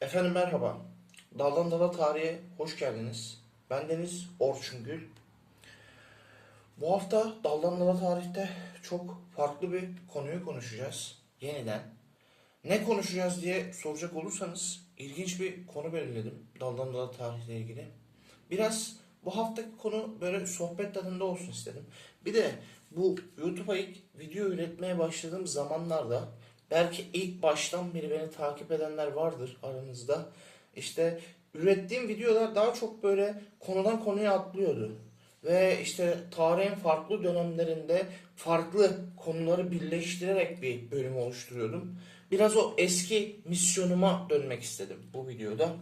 Efendim merhaba. Daldan Dala Tarihe hoş geldiniz. Ben Deniz Orçun Gül. Bu hafta Daldan Dala Tarih'te çok farklı bir konuyu konuşacağız. Yeniden. Ne konuşacağız diye soracak olursanız ilginç bir konu belirledim Daldan Dala Tarih'le ilgili. Biraz bu haftaki konu böyle sohbet tadında olsun istedim. Bir de bu YouTube'a ilk video üretmeye başladığım zamanlarda belki ilk baştan beri beni takip edenler vardır aranızda. İşte ürettiğim videolar daha çok böyle konudan konuya atlıyordu. Ve işte tarihin farklı dönemlerinde farklı konuları birleştirerek bir bölüm oluşturuyordum. Biraz o eski misyonuma dönmek istedim bu videoda.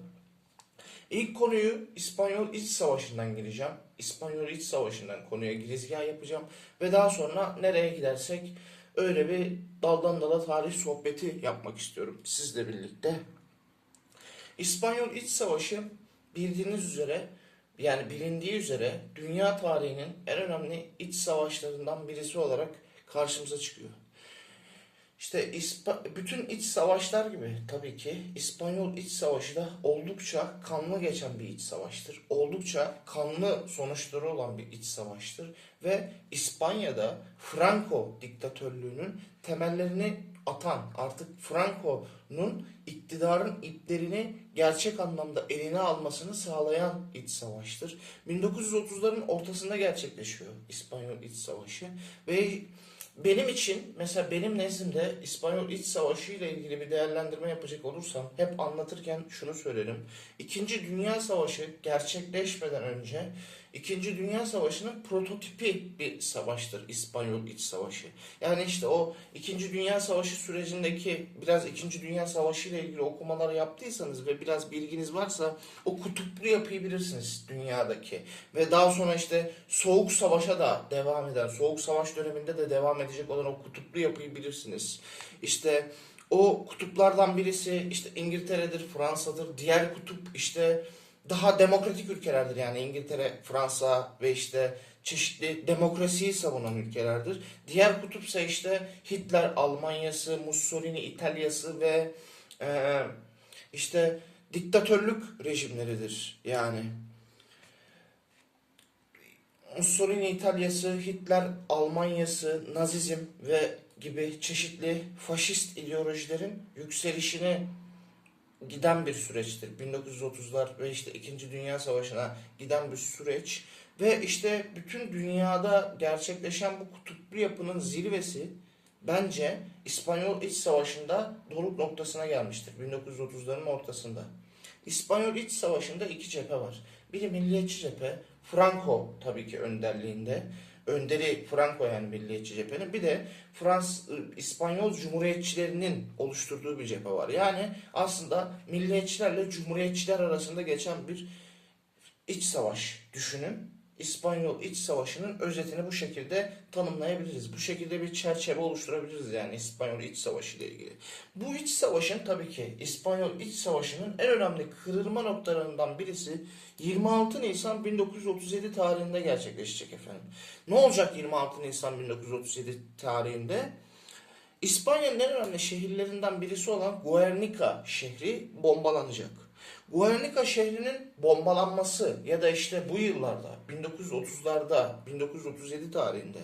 İlk konuyu İspanyol İç Savaşı'ndan gireceğim. İspanyol İç Savaşı'ndan konuya girizgah yapacağım. Ve daha sonra nereye gidersek öyle bir daldan dala tarih sohbeti yapmak istiyorum sizle birlikte. İspanyol İç Savaşı bildiğiniz üzere yani bilindiği üzere dünya tarihinin en önemli iç savaşlarından birisi olarak karşımıza çıkıyor. İşte İspa- bütün iç savaşlar gibi tabii ki İspanyol iç savaşı da oldukça kanlı geçen bir iç savaştır. Oldukça kanlı sonuçları olan bir iç savaştır. Ve İspanya'da Franco diktatörlüğünün temellerini atan artık Franco'nun iktidarın iplerini gerçek anlamda eline almasını sağlayan iç savaştır. 1930'ların ortasında gerçekleşiyor İspanyol iç savaşı ve benim için mesela benim nezdimde İspanyol İç Savaşı ile ilgili bir değerlendirme yapacak olursam hep anlatırken şunu söylerim. İkinci Dünya Savaşı gerçekleşmeden önce İkinci Dünya Savaşı'nın prototipi bir savaştır İspanyol İç Savaşı. Yani işte o İkinci Dünya Savaşı sürecindeki biraz İkinci Dünya Savaşı ile ilgili okumalar yaptıysanız ve biraz bilginiz varsa o kutuplu yapıyı bilirsiniz dünyadaki. Ve daha sonra işte Soğuk Savaş'a da devam eden, Soğuk Savaş döneminde de devam edecek olan o kutuplu yapıyı bilirsiniz. İşte o kutuplardan birisi işte İngiltere'dir, Fransa'dır. Diğer kutup işte daha demokratik ülkelerdir yani İngiltere, Fransa ve işte çeşitli demokrasiyi savunan ülkelerdir. Diğer kutupsa işte Hitler Almanyası, Mussolini İtalyası ve e, işte diktatörlük rejimleridir yani. Mussolini İtalyası, Hitler Almanyası, Nazizm ve gibi çeşitli faşist ideolojilerin yükselişine giden bir süreçtir. 1930'lar ve işte 2. Dünya Savaşı'na giden bir süreç ve işte bütün dünyada gerçekleşen bu kutuplu yapının zirvesi bence İspanyol İç Savaşı'nda doruk noktasına gelmiştir. 1930'ların ortasında. İspanyol İç Savaşı'nda iki cephe var. Biri milliyetçi cephe, Franco tabii ki önderliğinde. Önderi Franco yani milliyetçi cephenin. Bir de Frans, İspanyol Cumhuriyetçilerinin oluşturduğu bir cephe var. Yani aslında milliyetçilerle cumhuriyetçiler arasında geçen bir iç savaş düşünün. İspanyol iç savaşının özetini bu şekilde tanımlayabiliriz. Bu şekilde bir çerçeve oluşturabiliriz yani İspanyol iç savaşı ile ilgili. Bu iç savaşın tabii ki İspanyol iç savaşının en önemli kırılma noktalarından birisi 26 Nisan 1937 tarihinde gerçekleşecek efendim. Ne olacak 26 Nisan 1937 tarihinde? İspanya'nın en önemli şehirlerinden birisi olan Guernica şehri bombalanacak. Guernica şehrinin bombalanması ya da işte bu yıllarda 1930'larda 1937 tarihinde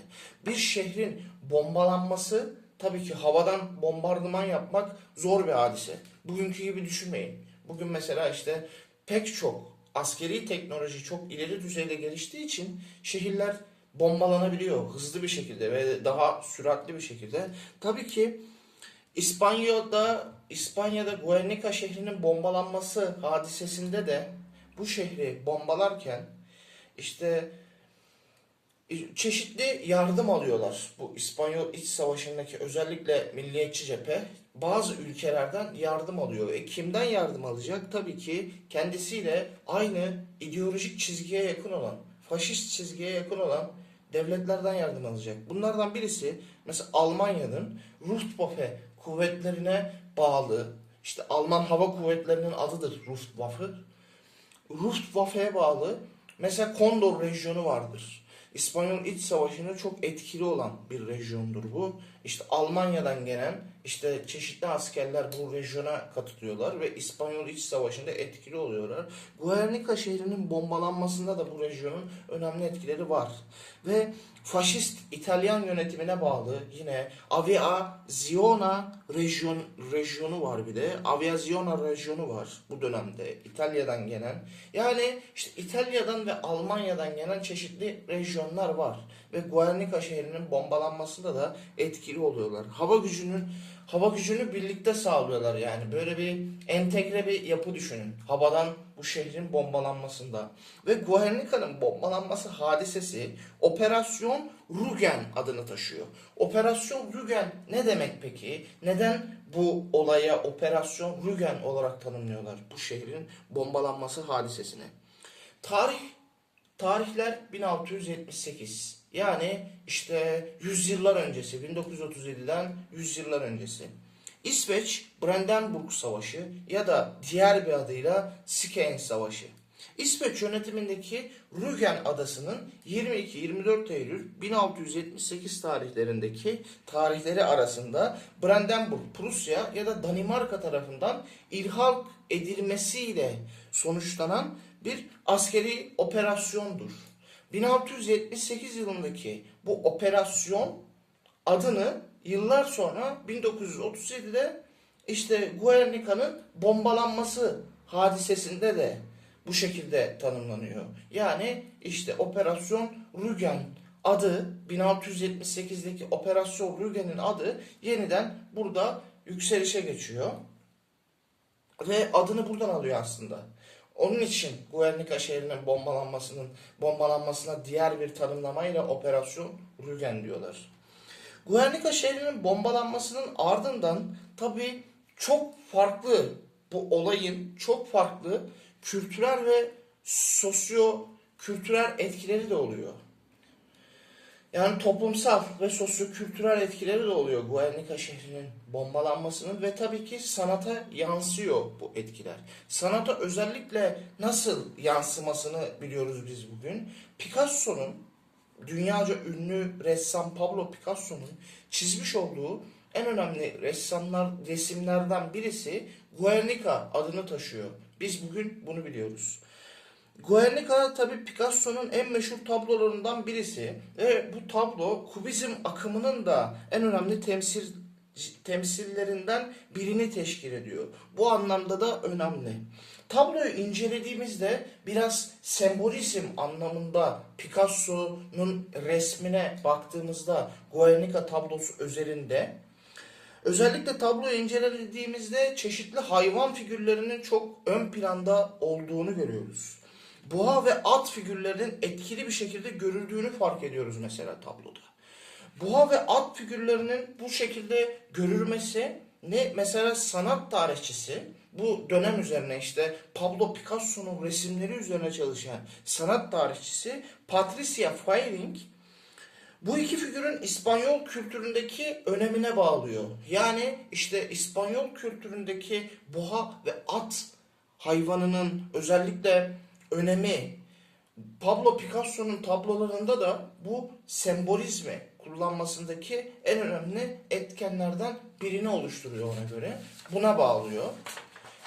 bir şehrin bombalanması tabii ki havadan bombardıman yapmak zor bir hadise. Bugünkü gibi düşünmeyin. Bugün mesela işte pek çok askeri teknoloji çok ileri düzeyde geliştiği için şehirler bombalanabiliyor hızlı bir şekilde ve daha süratli bir şekilde. Tabii ki İspanya'da İspanya'da Guernica şehrinin bombalanması hadisesinde de bu şehri bombalarken işte çeşitli yardım alıyorlar. Bu İspanyol İç Savaşı'ndaki özellikle milliyetçi cephe bazı ülkelerden yardım alıyor. Ve kimden yardım alacak? Tabii ki kendisiyle aynı ideolojik çizgiye yakın olan, faşist çizgiye yakın olan devletlerden yardım alacak. Bunlardan birisi mesela Almanya'nın Luftwaffe kuvvetlerine bağlı işte Alman hava kuvvetlerinin adıdır Luftwaffe. Luftwaffe'ye bağlı mesela Kondor rejyonu vardır. İspanyol İç Savaşı'nda çok etkili olan bir rejyondur bu. İşte Almanya'dan gelen işte çeşitli askerler bu rejyona katılıyorlar ve İspanyol İç Savaşı'nda etkili oluyorlar. Guernica şehrinin bombalanmasında da bu rejyonun önemli etkileri var. Ve faşist İtalyan yönetimine bağlı yine Aviazione rejyon, rejyonu var bir de. Aviazione rejyonu var bu dönemde İtalya'dan gelen. Yani işte İtalya'dan ve Almanya'dan gelen çeşitli rejyonlar var. Ve Guernica şehrinin bombalanmasında da etkili oluyorlar. Hava gücünün hava gücünü birlikte sağlıyorlar yani. Böyle bir entegre bir yapı düşünün. Havadan bu şehrin bombalanmasında. Ve Guernica'nın bombalanması hadisesi Operasyon Rugen adını taşıyor. Operasyon Rugen ne demek peki? Neden bu olaya Operasyon Rugen olarak tanımlıyorlar bu şehrin bombalanması hadisesini? Tarih Tarihler 1678. Yani işte yüzyıllar öncesi, 1937'den yüzyıllar öncesi. İsveç Brandenburg Savaşı ya da diğer bir adıyla Sikein Savaşı. İsveç yönetimindeki Rügen adasının 22-24 Eylül 1678 tarihlerindeki tarihleri arasında Brandenburg, Prusya ya da Danimarka tarafından ilhak edilmesiyle sonuçlanan bir askeri operasyondur. 1678 yılındaki bu operasyon adını yıllar sonra 1937'de işte Guernica'nın bombalanması hadisesinde de bu şekilde tanımlanıyor. Yani işte Operasyon Rügen adı 1678'deki Operasyon Rügen'in adı yeniden burada yükselişe geçiyor. Ve adını buradan alıyor aslında. Onun için Guernica şehrinin bombalanmasının bombalanmasına diğer bir tanımlamayla Operasyon Rügen diyorlar. Guernica şehrinin bombalanmasının ardından tabii çok farklı bu olayın çok farklı kültürel ve sosyo kültürel etkileri de oluyor. Yani toplumsal ve sosyo-kültürel etkileri de oluyor Guernica şehrinin bombalanmasının ve tabii ki sanata yansıyor bu etkiler. Sanata özellikle nasıl yansımasını biliyoruz biz bugün. Picasso'nun dünyaca ünlü ressam Pablo Picasso'nun çizmiş olduğu en önemli ressamlar resimlerden birisi Guernica adını taşıyor. Biz bugün bunu biliyoruz. Guernica tabi Picasso'nun en meşhur tablolarından birisi ve bu tablo Kubizm akımının da en önemli temsil temsillerinden birini teşkil ediyor. Bu anlamda da önemli. Tabloyu incelediğimizde biraz sembolizm anlamında Picasso'nun resmine baktığımızda Guernica tablosu özelinde Özellikle tabloyu incelediğimizde çeşitli hayvan figürlerinin çok ön planda olduğunu görüyoruz. Boğa ve at figürlerinin etkili bir şekilde görüldüğünü fark ediyoruz mesela tabloda. Boğa ve at figürlerinin bu şekilde görülmesi ne mesela sanat tarihçisi bu dönem üzerine işte Pablo Picasso'nun resimleri üzerine çalışan sanat tarihçisi Patricia Feiring bu iki figürün İspanyol kültüründeki önemine bağlıyor. Yani işte İspanyol kültüründeki boğa ve at hayvanının özellikle önemi Pablo Picasso'nun tablolarında da bu sembolizmi kullanmasındaki en önemli etkenlerden birini oluşturuyor ona göre. Buna bağlıyor.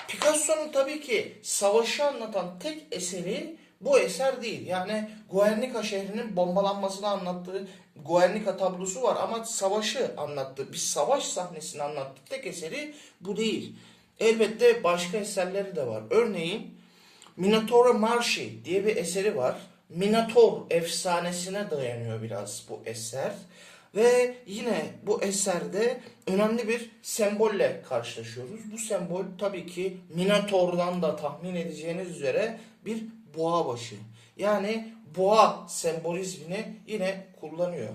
Picasso'nun tabii ki savaşı anlatan tek eseri bu eser değil. Yani Guernica şehrinin bombalanmasını anlattığı Guernica tablosu var ama savaşı anlattı. Bir savaş sahnesini anlattı. Tek eseri bu değil. Elbette başka eserleri de var. Örneğin Minotauro Marşi diye bir eseri var. Minotaur efsanesine dayanıyor biraz bu eser. Ve yine bu eserde önemli bir sembolle karşılaşıyoruz. Bu sembol tabii ki Minotaur'dan da tahmin edeceğiniz üzere bir boğa başı. Yani boğa sembolizmini yine kullanıyor.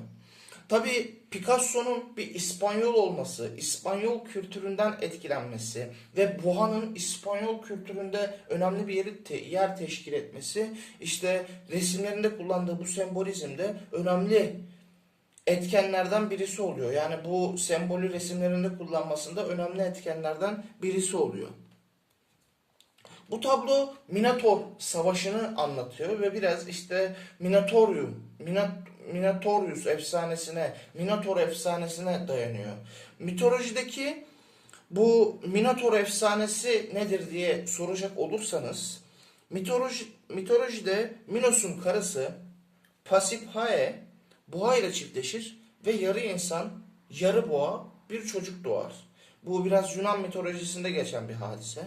Tabi Picasso'nun bir İspanyol olması, İspanyol kültüründen etkilenmesi ve boğanın İspanyol kültüründe önemli bir yeri te- yer teşkil etmesi işte resimlerinde kullandığı bu sembolizmde önemli etkenlerden birisi oluyor. Yani bu sembolü resimlerinde kullanmasında önemli etkenlerden birisi oluyor. Bu tablo Minotor Savaşı'nı anlatıyor ve biraz işte Minotaurium, Minot, Minotaurus efsanesine, Minotor efsanesine dayanıyor. Mitolojideki bu Minotor efsanesi nedir diye soracak olursanız, mitoloji, mitolojide Minos'un karısı Pasiphae boğa ile çiftleşir ve yarı insan, yarı boğa bir çocuk doğar. Bu biraz Yunan mitolojisinde geçen bir hadise.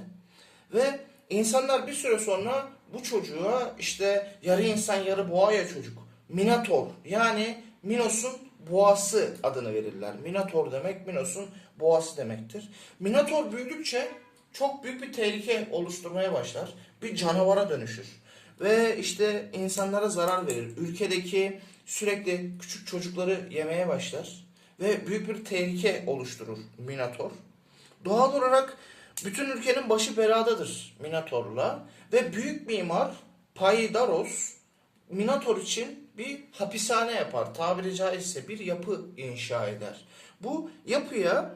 Ve insanlar bir süre sonra bu çocuğa işte yarı insan yarı boğa ya çocuk. Minator yani Minos'un boğası adını verirler. Minator demek Minos'un boğası demektir. Minator büyüdükçe çok büyük bir tehlike oluşturmaya başlar. Bir canavara dönüşür. Ve işte insanlara zarar verir. Ülkedeki sürekli küçük çocukları yemeye başlar. Ve büyük bir tehlike oluşturur Minator. Doğal olarak bütün ülkenin başı beladadır Minator'la ve büyük mimar Paidaros Minator için bir hapishane yapar. Tabiri caizse bir yapı inşa eder. Bu yapıya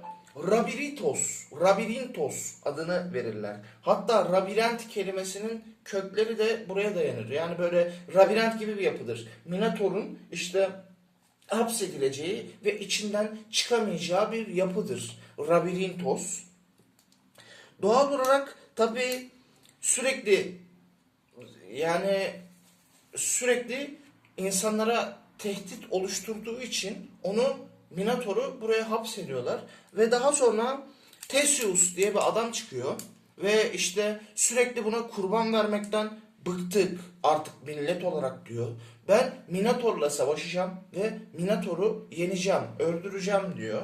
Rabiritos, Rabirintos adını verirler. Hatta labirent kelimesinin kökleri de buraya dayanır. Yani böyle labirent gibi bir yapıdır. Minator'un işte hapsedileceği ve içinden çıkamayacağı bir yapıdır. Rabirintos. Doğal olarak tabi sürekli yani sürekli insanlara tehdit oluşturduğu için onu Minotaur'u buraya hapsediyorlar ve daha sonra Theseus diye bir adam çıkıyor ve işte sürekli buna kurban vermekten bıktık artık millet olarak diyor. Ben Minotaur'la savaşacağım ve Minotaur'u yeneceğim, öldüreceğim diyor.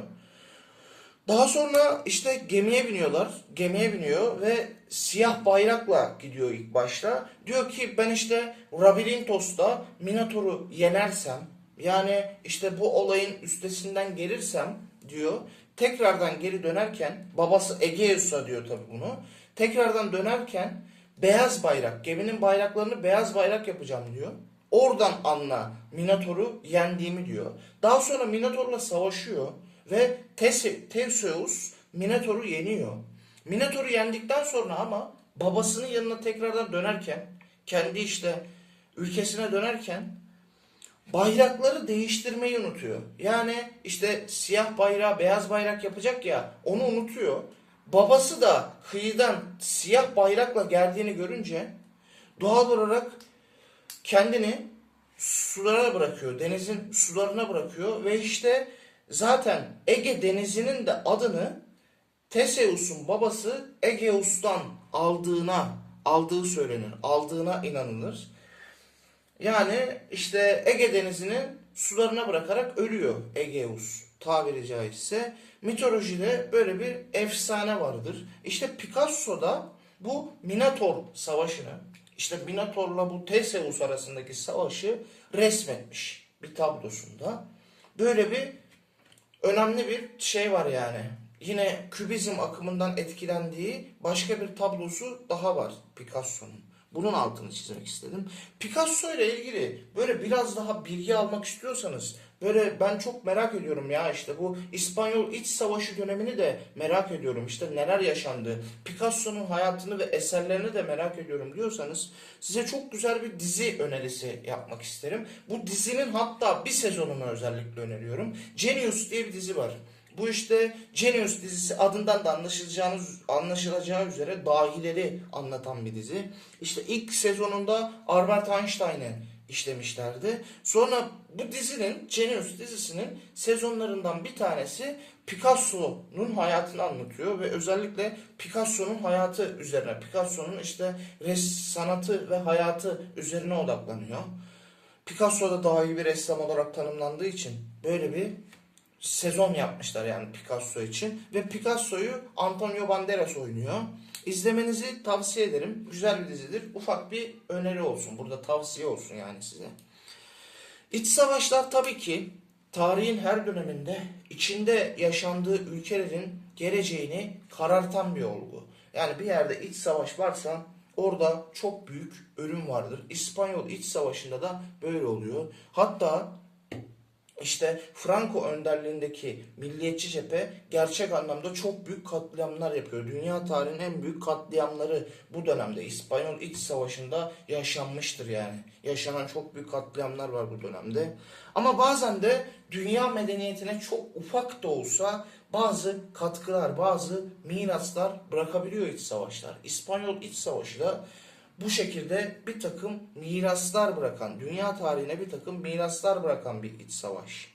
Daha sonra işte gemiye biniyorlar. Gemiye biniyor ve siyah bayrakla gidiyor ilk başta. Diyor ki ben işte Rabirintos'ta Minotaur'u yenersem yani işte bu olayın üstesinden gelirsem diyor. Tekrardan geri dönerken babası Egeus'a diyor tabii bunu. Tekrardan dönerken beyaz bayrak, geminin bayraklarını beyaz bayrak yapacağım diyor. Oradan anla Minotaur'u yendiğimi diyor. Daha sonra Minotaur'la savaşıyor ve Theseus Minotaur'u yeniyor. Minotaur'u yendikten sonra ama babasının yanına tekrardan dönerken, kendi işte ülkesine dönerken bayrakları değiştirmeyi unutuyor. Yani işte siyah bayrağı beyaz bayrak yapacak ya onu unutuyor. Babası da kıyıdan siyah bayrakla geldiğini görünce doğal olarak kendini sulara bırakıyor. Denizin sularına bırakıyor ve işte zaten Ege denizinin de adını Teseus'un babası Egeus'tan aldığına aldığı söylenir. Aldığına inanılır. Yani işte Ege denizinin sularına bırakarak ölüyor Egeus tabiri caizse. Mitolojide böyle bir efsane vardır. İşte Picasso da bu Minotor savaşını, işte Minotor'la bu Theseus arasındaki savaşı resmetmiş bir tablosunda. Böyle bir önemli bir şey var yani. Yine kübizm akımından etkilendiği başka bir tablosu daha var Picasso'nun. Bunun altını çizmek istedim. Picasso ile ilgili böyle biraz daha bilgi almak istiyorsanız böyle ben çok merak ediyorum ya işte bu İspanyol İç Savaşı dönemini de merak ediyorum. İşte neler yaşandı. Picasso'nun hayatını ve eserlerini de merak ediyorum diyorsanız size çok güzel bir dizi önerisi yapmak isterim. Bu dizinin hatta bir sezonunu özellikle öneriyorum. Genius diye bir dizi var. Bu işte Genius dizisi adından da anlaşılacağınız anlaşılacağı üzere dahileri anlatan bir dizi. İşte ilk sezonunda Albert Einstein'ı işlemişlerdi. Sonra bu dizinin Genius dizisinin sezonlarından bir tanesi Picasso'nun hayatını anlatıyor ve özellikle Picasso'nun hayatı üzerine, Picasso'nun işte res sanatı ve hayatı üzerine odaklanıyor. Picasso da daha iyi bir ressam olarak tanımlandığı için böyle bir sezon yapmışlar yani Picasso için ve Picasso'yu Antonio Banderas oynuyor. İzlemenizi tavsiye ederim. Güzel bir dizidir. Ufak bir öneri olsun. Burada tavsiye olsun yani size. İç savaşlar tabii ki tarihin her döneminde içinde yaşandığı ülkelerin geleceğini karartan bir olgu. Yani bir yerde iç savaş varsa orada çok büyük ölüm vardır. İspanyol iç savaşında da böyle oluyor. Hatta işte Franco önderliğindeki milliyetçi cephe gerçek anlamda çok büyük katliamlar yapıyor. Dünya tarihinin en büyük katliamları bu dönemde İspanyol İç Savaşı'nda yaşanmıştır yani. Yaşanan çok büyük katliamlar var bu dönemde. Ama bazen de dünya medeniyetine çok ufak da olsa bazı katkılar, bazı miraslar bırakabiliyor iç savaşlar. İspanyol İç Savaşı da bu şekilde bir takım miraslar bırakan, dünya tarihine bir takım miraslar bırakan bir iç savaş.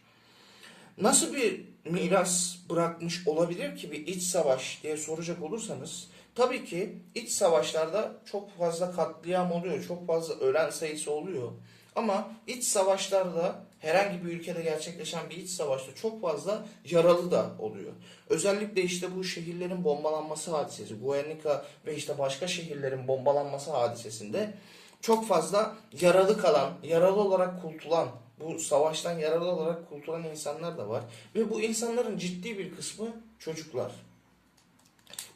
Nasıl bir miras bırakmış olabilir ki bir iç savaş diye soracak olursanız, tabii ki iç savaşlarda çok fazla katliam oluyor, çok fazla ölen sayısı oluyor. Ama iç savaşlarda herhangi bir ülkede gerçekleşen bir iç savaşta çok fazla yaralı da oluyor. Özellikle işte bu şehirlerin bombalanması hadisesi, Guernica ve işte başka şehirlerin bombalanması hadisesinde çok fazla yaralı kalan, yaralı olarak kurtulan, bu savaştan yaralı olarak kurtulan insanlar da var. Ve bu insanların ciddi bir kısmı çocuklar.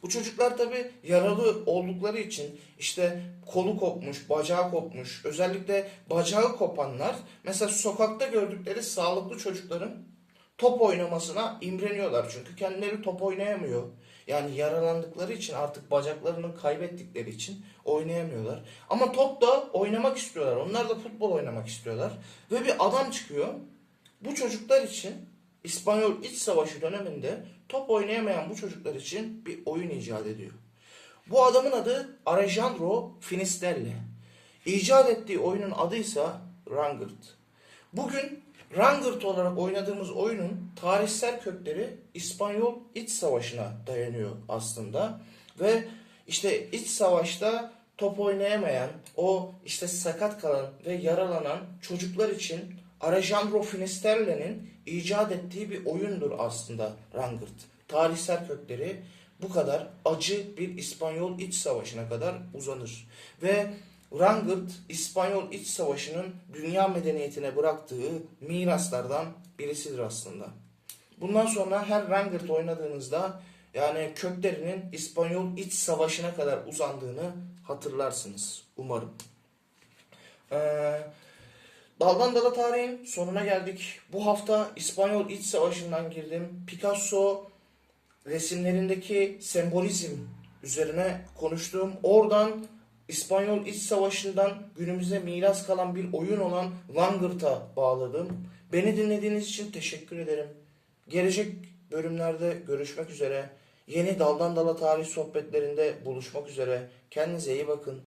Bu çocuklar tabi yaralı oldukları için işte kolu kopmuş, bacağı kopmuş. Özellikle bacağı kopanlar mesela sokakta gördükleri sağlıklı çocukların top oynamasına imreniyorlar. Çünkü kendileri top oynayamıyor. Yani yaralandıkları için artık bacaklarını kaybettikleri için oynayamıyorlar. Ama top da oynamak istiyorlar. Onlar da futbol oynamak istiyorlar. Ve bir adam çıkıyor. Bu çocuklar için İspanyol İç Savaşı döneminde top oynayamayan bu çocuklar için bir oyun icat ediyor. Bu adamın adı Alejandro Finisterre. İcat ettiği oyunun adıysa Rangert. Bugün Rangert olarak oynadığımız oyunun tarihsel kökleri İspanyol İç Savaşı'na dayanıyor aslında. Ve işte iç savaşta top oynayamayan, o işte sakat kalan ve yaralanan çocuklar için Alejandro Finisterre'nin icat ettiği bir oyundur aslında Rangert. Tarihsel kökleri bu kadar acı bir İspanyol İç Savaşı'na kadar uzanır. Ve Rangert İspanyol İç Savaşı'nın dünya medeniyetine bıraktığı miraslardan birisidir aslında. Bundan sonra her Rangert oynadığınızda yani köklerinin İspanyol İç Savaşı'na kadar uzandığını hatırlarsınız umarım. Ee, Daldan dala tarihin sonuna geldik. Bu hafta İspanyol İç Savaşı'ndan girdim. Picasso resimlerindeki sembolizm üzerine konuştum. Oradan İspanyol İç Savaşı'ndan günümüze miras kalan bir oyun olan Langırt'a bağladım. Beni dinlediğiniz için teşekkür ederim. Gelecek bölümlerde görüşmek üzere. Yeni Daldan Dala tarih sohbetlerinde buluşmak üzere. Kendinize iyi bakın.